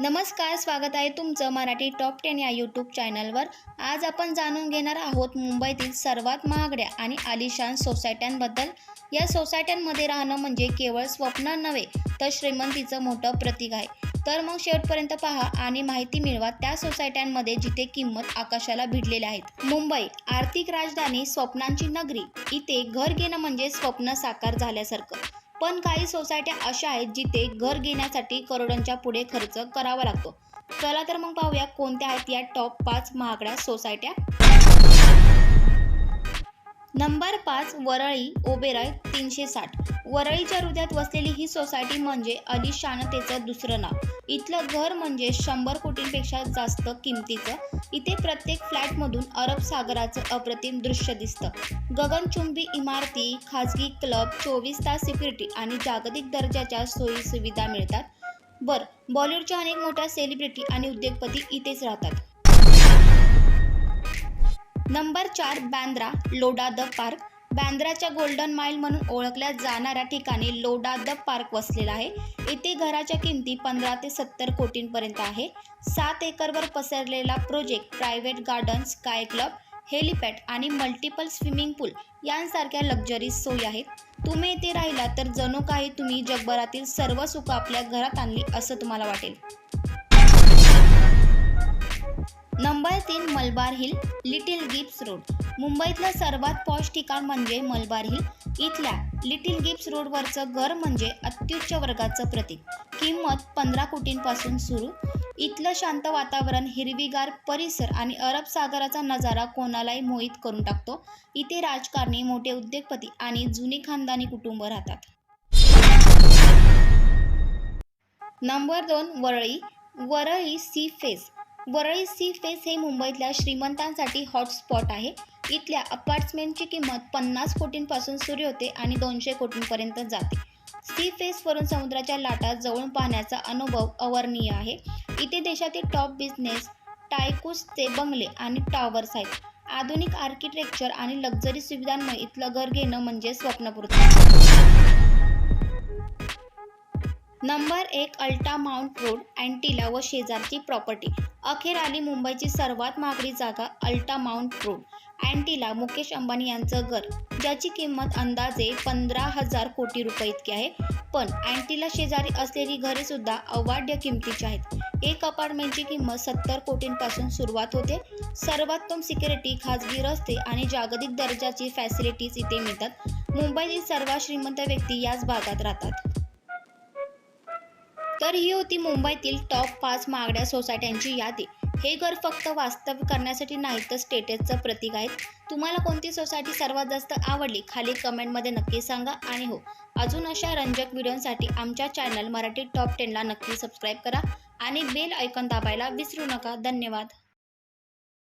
नमस्कार स्वागत आहे तुमचं मराठी टॉप टेन या यूट्यूब चॅनलवर. आज आपण जाणून घेणार आहोत मुंबईतील सर्वात महागड्या आणि आलिशान सोसायट्यांबद्दल. या सोसायट्यांमध्ये राहणं म्हणजे केवळ स्वप्न नव्हे तर श्रीमंतीचं मोठं प्रतीक आहे. तर मग शेवटपर्यंत पहा आणि माहिती मिळवा त्या सोसायट्यांमध्ये जिथे किंमत आकाशाला भिडलेल्या आहेत. मुंबई आर्थिक राजधानी स्वप्नांची नगरी. इथे घर घेणं म्हणजे स्वप्न साकार झाल्यासारखं. पण काही सोसायट्या अशा आहेत जिथे घर घेण्यासाठी करोडांच्या पुढे खर्च करावा लागतो. चला तर मग पाहूया कोणत्या आहेत या टॉप पाच महागड्या सोसायट्या. नंबर पाच वरळी ओबेराय तीनशे साठ. वरळीच्या हृदयात वसलेली ही सोसायटी म्हणजे अलिशानतेचं दुसरं नाव. इथलं घर म्हणजे शंभर कोटींपेक्षा जास्त किमतीचं. इथे प्रत्येक फ्लॅटमधून अरब सागराचं अप्रतिम दृश्य दिसतं. गगनचुंबी इमारती खाजगी क्लब चोवीस तास सिक्युरिटी आणि जागतिक दर्जाच्या सोयी सुविधा मिळतात. बर बॉलिवूडच्या अनेक मोठ्या सेलिब्रिटी आणि उद्योगपती इथेच राहतात. नंबर चार बँद्रा लोडा द पार्क. बँद्राच्या गोल्डन माईल म्हणून ओळखल्या जाणाऱ्या ठिकाणी लोडा द पार्क वसलेला आहे. येथे घराच्या किमती पंधरा ते सत्तर कोटींपर्यंत आहे. सात एकरवर पसरलेला project private garden sky club helipad आणि मल्टिपल स्विमिंग पूल यांसारख्या लक्झरी सोयी आहेत. तुम्ही येथे राहिला तर जणू काही तुम्ही जगभरातील सर्व सुख आपल्या घरात आणली असं तुम्हाला वाटेल. नंबर तीन Malabar Hill Little Gibbs Road. मुंबईतलं सर्वात पॉश ठिकाण म्हणजे मलबार हिल. इथल्या लिटिल गिप्स रोडवरचं घर म्हणजे अत्युच्च वर्गाचं प्रतीक. किंमत पंधरा कोटींपासून सुरू. इथलं शांत वातावरण हिरवीगार परिसर आणि अरब सागराचा नजारा कोणालाही मोहित करून टाकतो. इथे राजकारणी मोठे उद्योगपती आणि जुनी खानदानी कुटुंब राहतात. नंबर दोन Worli. Worli Sea Face Worli Sea Face हे मुंबईतल्या श्रीमंतांसाठी हॉटस्पॉट आहे. इथल्या अपार्टमेंटची किंमत पन्नास कोटींपासून सुरू होते आणि दोनशे कोटींपर्यंत जाते. सी फेसवरून समुद्राच्या लाटा जवळून पाहण्याचा अनुभव अवर्णीय आहे. इथे देशातील टॉप बिझनेस टायकूसचे बंगले आणि टॉवर्स आहेत. आधुनिक आर्किटेक्चर आणि लक्झरी सुविधांमुळे इथलं घर घेणं म्हणजे स्वप्नपूर्ती. नंबर एक अल्टा माउंट रोड अँटिला व शेजारची प्रॉपर्टी. अखेर आली मुंबईची सर्वात महागडी जागा Altamount Road Antilia Mukesh Ambani यांचं घर ज्याची किंमत अंदाजे पंधरा हजार कोटी रुपये इतकी आहे. पण अँटिला शेजारी असलेली घरे सुद्धा अवाढ्य किमतीची आहेत. एक अपार्टमेंटची किंमत सत्तर कोटींपासून सुरुवात होते. सर्वोत्तम सिक्युरिटी खाजगी रस्ते आणि जागतिक दर्जाची फॅसिलिटीज इथे मिळतात. मुंबईतील सर्वात श्रीमंत व्यक्ती याच भागात राहतात. तर ही होती मुंबईतील टॉप पाच महागड्या सोसायट्यांची यादी. हे घर फक्त वास्तव करण्यासाठी नाही तर स्टेटसचं प्रतीक आहे तुम्हाला कोणती सोसायटी सर्वात जास्त आवडली? खाली कमेंटमध्ये नक्की सांगा आणि हो. अजून अशा रंजक व्हिडिओंसाठी आमच्या चॅनल मराठी टॉप टेनला नक्की सबस्क्राईब करा आणि बेल ऐकन दाबायला विसरू नका. धन्यवाद.